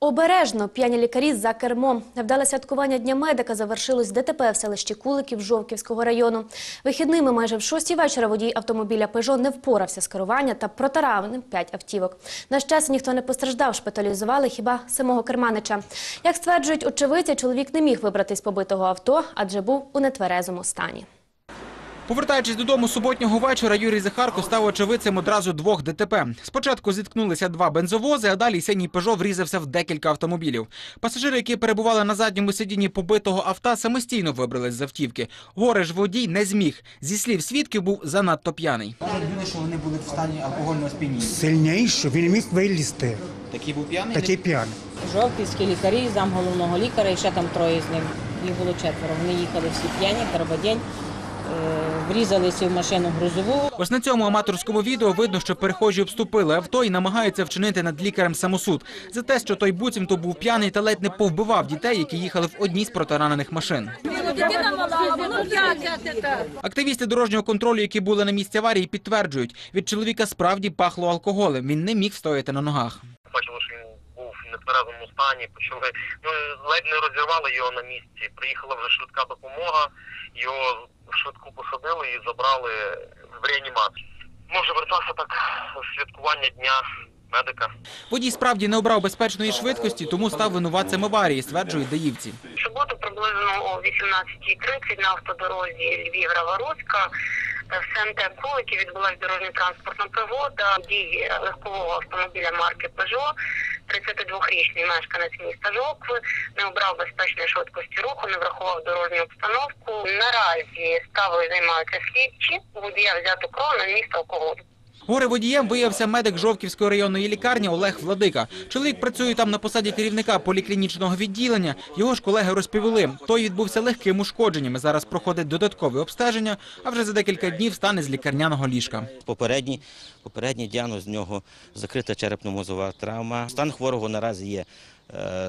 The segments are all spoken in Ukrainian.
Обережно п'яні лікарі за кермом. Невдале святкування Дня медика завершилось ДТП в селищі Куликів Жовківського району. Вихідними майже в шостій вечора водій автомобіля «Пежо» не впорався з керування та протаранив п'ять автівок. На щастя, ніхто не постраждав, шпиталізували хіба самого керманича. Як стверджують очевидці, чоловік не міг вибратись з побитого авто, адже був у нетверезому стані. Повертаючись додому суботнього вечора, Юрій Захарко став очевидцем одразу двох ДТП. Спочатку зіткнулися два бензовози, а далі синій Пежо врізався в декілька автомобілів. Пасажири, які перебували на задньому сидінні побитого авто, самостійно вибрались з автівки. Горе ж водій не зміг. Зі слів свідків, був занадто п'яний. Що вони були в стані алкогольного сп'яніння. Сильніше, він міг вилізти. Такий був п'яний? Такий п'яний. Жовківські лікарі, зам головного лікаря і ще там троє з ним. Їх було четверо. Вони їхали всі п'яні, день, врізалися в машину грузову. Ось на цьому аматорському відео видно, що перехожі обступили авто і намагаються вчинити над лікарем самосуд за те, що той буцімто був п'яний та ледь не повбивав дітей, які їхали в одній з протаранених машин. Активісти дорожнього контролю, які були на місці аварії, підтверджують, від чоловіка справді пахло алкоголем. Він не міг стояти на ногах. бачили, що він був в нетверезому стані, почали ну ледь не розірвали його на місці. Приїхала вже швидка допомога, його швидку посадили і забрали в реанімацію. Може вертався так святкування дня медика. Водій справді не обрав безпечної швидкості, тому став винуватцем аварії, стверджують даївці. Суботу приблизно о 18.30 на автодорозі Львів-Раворуцька в СМТ Кулики відбулася дорожньо-транспортна пригода. Дій легкового автомобіля марки Peugeot 32-річний мешканець міста Жокви не обрав безпечної швидкості руху, не врахував дорожню обстановку. Наразі справою займаються слідчі. Водія взято кров на місто алкоголю. Горе водієм виявився медик Жовківської районної лікарні Олег Владика. Чоловік працює там на посаді керівника поліклінічного відділення. Його ж колеги розповіли, той відбувся легким ушкодженням. Зараз проходить додаткове обстеження, а вже за декілька днів стане з лікарняного ліжка. Попередній, попередній діагноз з нього закрита черепно-мозова травма. Стан хворого наразі є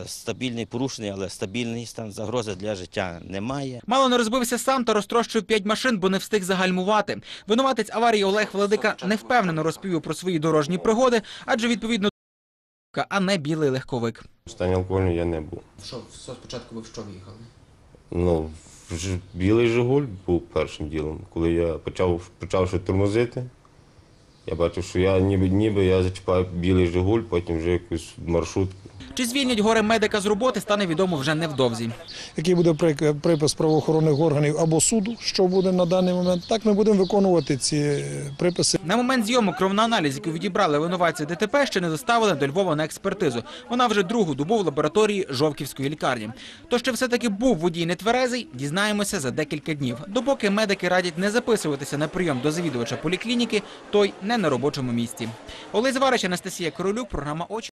стабільний, порушений, але стабільний стан. Загрози для життя немає. Мало не розбився сам та розтрощив п'ять машин, бо не встиг загальмувати. Винуватець аварії Олег Владика не впевнено розповів про свої дорожні пригоди, адже відповідно а не білий легковик. В стані алкогольного я не був. Що спочатку ви в що виїхали? Ну, білий Жигуль був першим ділом. Коли я почав, почавши тормозити, я бачив, що я ніби, ніби я зачіпаю білий Жигуль, потім вже якусь маршрутку. Чи звільнять горе медика з роботи, стане відомо вже невдовзі. який буде припис правоохоронних органів або суду, що буде на даний момент, так ми будемо виконувати ці е, приписи. На момент зйомок кровноаналіз, який відібрали винуватці ДТП, ще не доставили до Львова на експертизу. Вона вже другу добу в лабораторії Жовківської лікарні. То, що все-таки був водій нетверезий, дізнаємося за декілька днів. Допоки медики радять не записуватися на прийом до завідувача поліклініки, той не на робочому місці. Олег Зварич, Анастасія Королюк, програма «Очі».